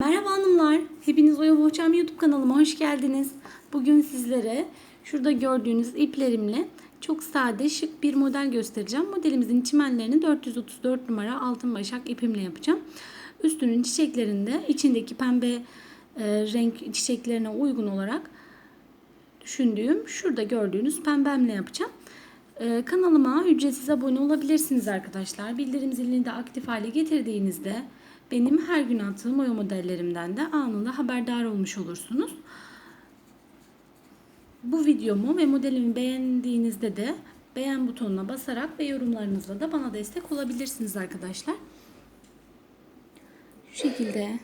Merhaba hanımlar, hepiniz Oya Bohçam YouTube kanalıma hoş geldiniz. Bugün sizlere şurada gördüğünüz iplerimle çok sade, şık bir model göstereceğim. Modelimizin çimenlerini 434 numara altın başak ipimle yapacağım. Üstünün çiçeklerinde içindeki pembe e, renk çiçeklerine uygun olarak düşündüğüm şurada gördüğünüz pembemle yapacağım. Ee, kanalıma ücretsiz abone olabilirsiniz arkadaşlar. Bildirim zilini de aktif hale getirdiğinizde benim her gün attığım oya modellerimden de anında haberdar olmuş olursunuz. Bu videomu ve modelimi beğendiğinizde de beğen butonuna basarak ve yorumlarınızla da bana destek olabilirsiniz arkadaşlar. Şu şekilde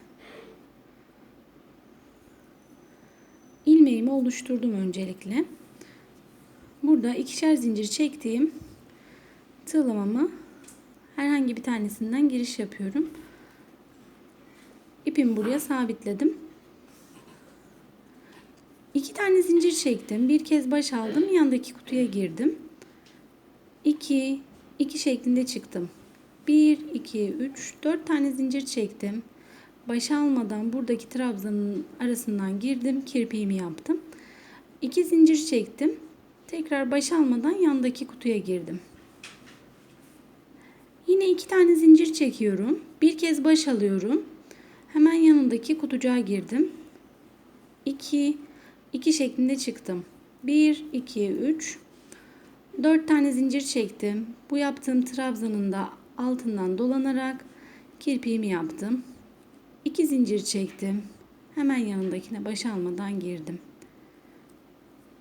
ilmeğimi oluşturdum öncelikle. Burada ikişer zincir çektiğim tığlamamı herhangi bir tanesinden giriş yapıyorum. İpimi buraya sabitledim. İki tane zincir çektim. Bir kez baş aldım. Yandaki kutuya girdim. 2 2 şeklinde çıktım. 1 2 3 4 tane zincir çektim. Baş almadan buradaki trabzanın arasından girdim. Kirpiğimi yaptım. 2 zincir çektim. Tekrar baş almadan yandaki kutuya girdim. Yine iki tane zincir çekiyorum. Bir kez baş alıyorum. Hemen yanındaki kutucuğa girdim. 2 2 şeklinde çıktım. 1 2 3 4 tane zincir çektim. Bu yaptığım trabzanın da altından dolanarak kirpiğimi yaptım. 2 zincir çektim. Hemen yanındakine baş almadan girdim.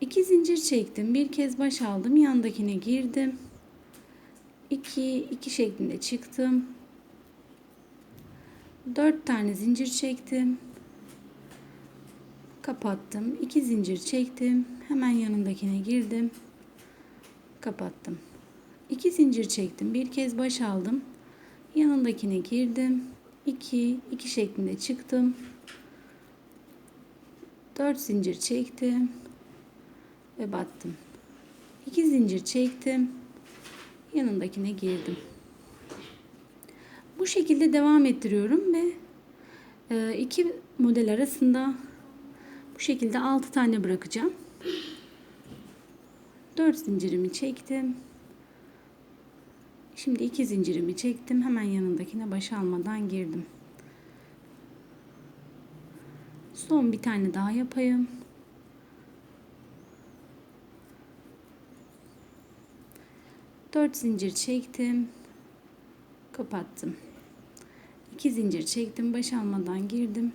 2 zincir çektim. Bir kez baş aldım. Yandakine girdim. 2 2 şeklinde çıktım. 4 tane zincir çektim. Kapattım. 2 zincir çektim. Hemen yanındakine girdim. Kapattım. 2 zincir çektim. Bir kez baş aldım. Yanındakine girdim. 2 2 şeklinde çıktım. 4 zincir çektim ve battım. 2 zincir çektim. Yanındakine girdim. Bu şekilde devam ettiriyorum ve e, iki model arasında bu şekilde 6 tane bırakacağım. 4 zincirimi çektim. Şimdi iki zincirimi çektim. Hemen yanındakine baş almadan girdim. Son bir tane daha yapayım. 4 zincir çektim. Kapattım. 2 zincir çektim. Baş almadan girdim.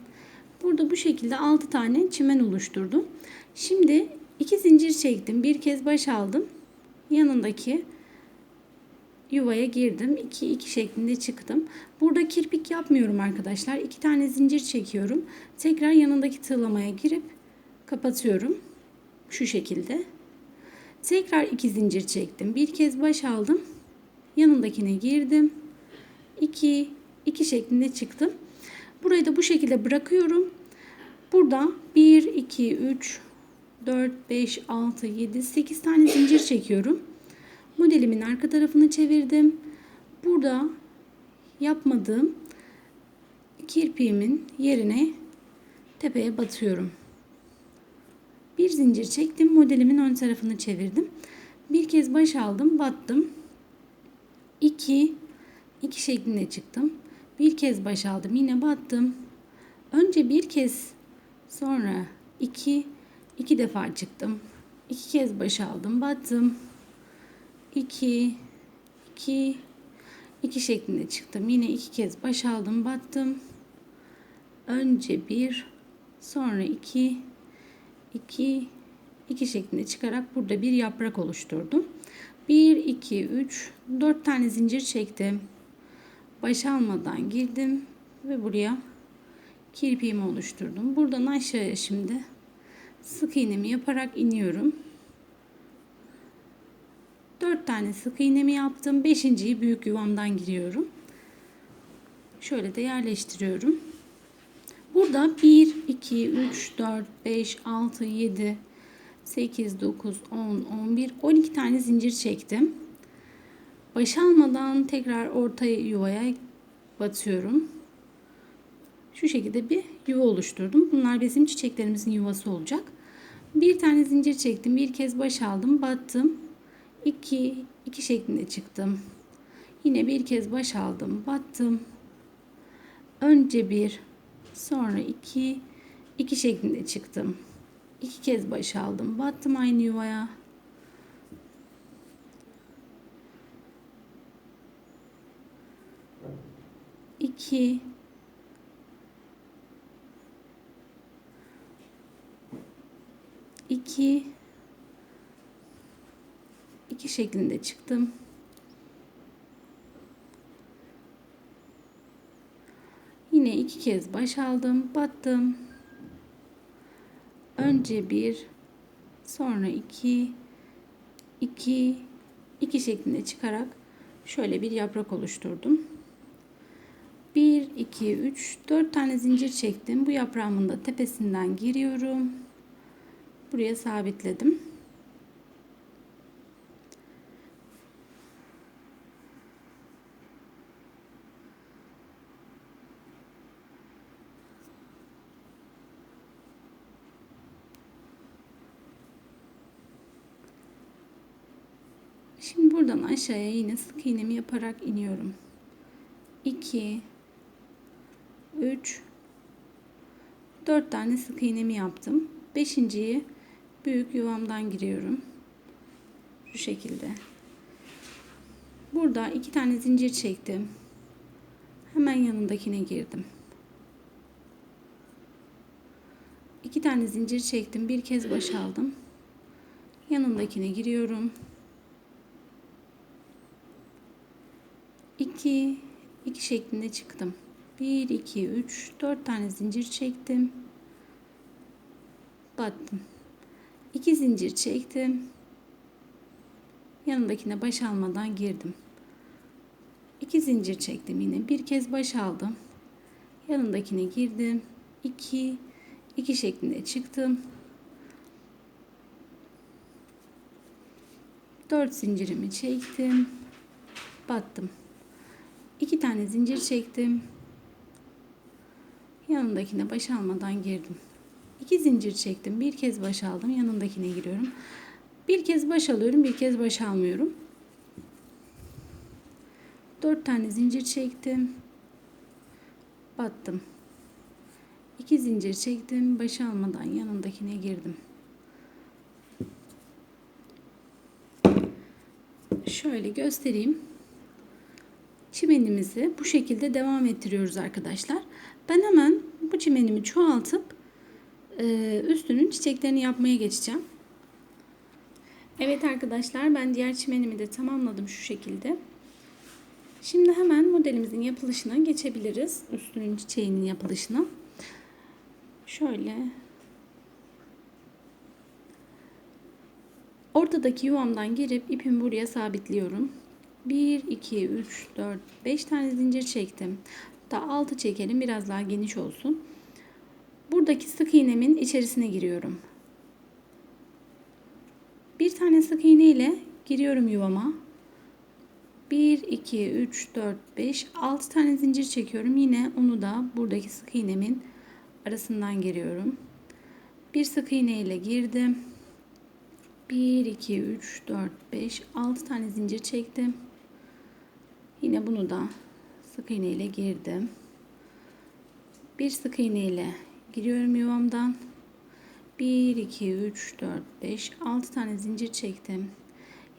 Burada bu şekilde 6 tane çimen oluşturdum. Şimdi 2 zincir çektim. Bir kez baş aldım. Yanındaki yuvaya girdim. 2 2 şeklinde çıktım. Burada kirpik yapmıyorum arkadaşlar. 2 tane zincir çekiyorum. Tekrar yanındaki tığlamaya girip kapatıyorum. Şu şekilde. Tekrar iki zincir çektim. Bir kez baş aldım. Yanındakine girdim. 2 2 şeklinde çıktım. Burayı da bu şekilde bırakıyorum. Burada 1 2 3 4 5 6 7 8 tane zincir çekiyorum. Modelimin arka tarafını çevirdim. Burada yapmadığım kirpiğimin yerine tepeye batıyorum. Bir zincir çektim. Modelimin ön tarafını çevirdim. Bir kez baş aldım. Battım. 2 2 şeklinde çıktım. Bir kez baş aldım. Yine battım. Önce bir kez sonra 2 2 defa çıktım. 2 kez baş aldım. Battım. 2 2 2 şeklinde çıktım. Yine iki kez baş aldım. Battım. Önce bir sonra iki 2 2 şeklinde çıkarak burada bir yaprak oluşturdum. 1 2 3 4 tane zincir çektim. Baş almadan girdim ve buraya kirpiğimi oluşturdum. Buradan aşağıya şimdi sık iğnemi yaparak iniyorum. 4 tane sık iğnemi yaptım. 5.yi büyük yuvamdan giriyorum. Şöyle de yerleştiriyorum. Burada 1, 2, 3, 4, 5, 6, 7, 8, 9, 10, 11, 12 tane zincir çektim. Baş almadan tekrar orta yuvaya batıyorum. şu şekilde bir yuva oluşturdum. Bunlar bizim çiçeklerimizin yuvası olacak. Bir tane zincir çektim. Bir kez baş aldım. Battım. 2 2 şeklinde çıktım. Yine bir kez baş aldım. Battım. Önce bir, sonra iki, iki şeklinde çıktım. İki kez baş aldım. Battım aynı yuvaya. İki, iki, iki şeklinde çıktım. Yine iki kez baş aldım, battım. Önce bir, sonra iki, iki, iki şeklinde çıkarak şöyle bir yaprak oluşturdum. 1, 2, 3, 4 tane zincir çektim. Bu yaprağımın da tepesinden giriyorum. Buraya sabitledim. Şimdi buradan aşağıya yine sık iğnemi yaparak iniyorum. 2 3 4 tane sık iğnemi yaptım. Beşinciyi büyük yuvamdan giriyorum. Şu şekilde. Burada iki tane zincir çektim. Hemen yanındakine girdim. İki tane zincir çektim. Bir kez baş aldım. Yanındakine giriyorum. 2 2 şeklinde çıktım. 1 2 3 4 tane zincir çektim. Battım. 2 zincir çektim. Yanındakine baş almadan girdim. 2 zincir çektim yine. Bir kez baş aldım. Yanındakine girdim. 2 2 şeklinde çıktım. 4 zincirimi çektim. Battım. 2 tane zincir çektim. Yanındakine baş almadan girdim. 2 zincir çektim. Bir kez baş aldım. Yanındakine giriyorum. Bir kez baş alıyorum. Bir kez baş almıyorum. 4 tane zincir çektim. Battım. 2 zincir çektim. Baş almadan yanındakine girdim. Şöyle göstereyim çimenimizi bu şekilde devam ettiriyoruz arkadaşlar. Ben hemen bu çimenimi çoğaltıp e, üstünün çiçeklerini yapmaya geçeceğim. Evet arkadaşlar ben diğer çimenimi de tamamladım şu şekilde. Şimdi hemen modelimizin yapılışına geçebiliriz. Üstünün çiçeğinin yapılışına. Şöyle ortadaki yuvamdan girip ipimi buraya sabitliyorum. 1, 2, 3, 4, 5 tane zincir çektim. Da 6 çekelim biraz daha geniş olsun. Buradaki sık iğnemin içerisine giriyorum. Bir tane sık iğne ile giriyorum yuvama. 1, 2, 3, 4, 5, 6 tane zincir çekiyorum. Yine onu da buradaki sık iğnemin arasından giriyorum. Bir sık iğne ile girdim. 1, 2, 3, 4, 5, 6 tane zincir çektim. Yine bunu da sık iğne ile girdim. Bir sık iğne ile giriyorum yuvamdan. 1, 2, 3, 4, 5, 6 tane zincir çektim.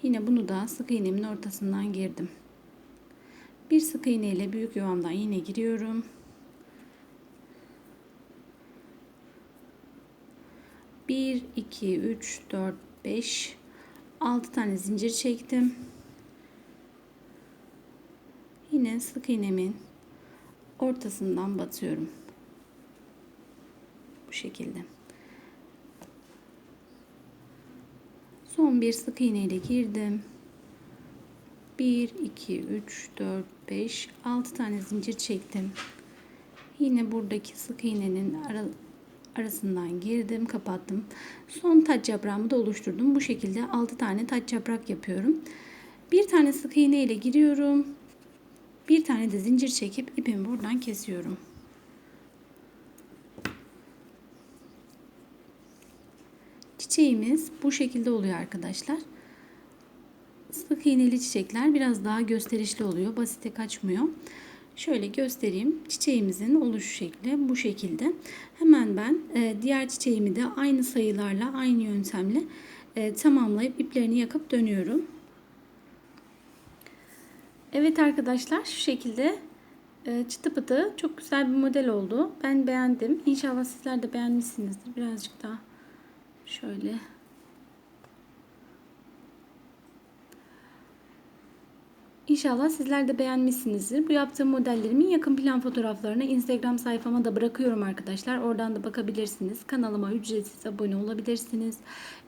Yine bunu da sık iğnemin ortasından girdim. Bir sık iğne ile büyük yuvamdan yine giriyorum. Bir, iki, üç, dört, beş, altı tane zincir çektim. Yine sık iğnemin ortasından batıyorum. Bu şekilde. Son bir sık iğne ile girdim. 1 2 3 4 5 6 tane zincir çektim. Yine buradaki sık iğnenin ara, arasından girdim, kapattım. Son taç yaprağımı da oluşturdum. Bu şekilde 6 tane taç yaprak yapıyorum. Bir tane sık iğne ile giriyorum. Bir tane de zincir çekip ipimi buradan kesiyorum. Çiçeğimiz bu şekilde oluyor arkadaşlar. Sık iğneli çiçekler biraz daha gösterişli oluyor. Basite kaçmıyor. Şöyle göstereyim. Çiçeğimizin oluşu şekli bu şekilde. Hemen ben e, diğer çiçeğimi de aynı sayılarla, aynı yöntemle e, tamamlayıp iplerini yakıp dönüyorum. Evet arkadaşlar şu şekilde e, çıtı pıtı çok güzel bir model oldu. Ben beğendim. İnşallah sizler de beğenmişsinizdir. Birazcık daha şöyle İnşallah sizler de beğenmişsinizdir. Bu yaptığım modellerimin yakın plan fotoğraflarını Instagram sayfama da bırakıyorum arkadaşlar. Oradan da bakabilirsiniz. Kanalıma ücretsiz abone olabilirsiniz.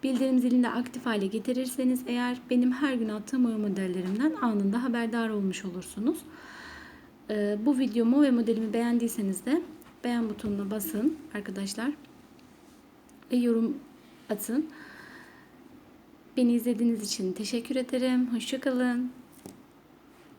Bildirim zilini de aktif hale getirirseniz eğer benim her gün attığım oya modellerimden anında haberdar olmuş olursunuz. Ee, bu videomu ve modelimi beğendiyseniz de beğen butonuna basın arkadaşlar. Ve yorum atın. Beni izlediğiniz için teşekkür ederim. Hoşçakalın.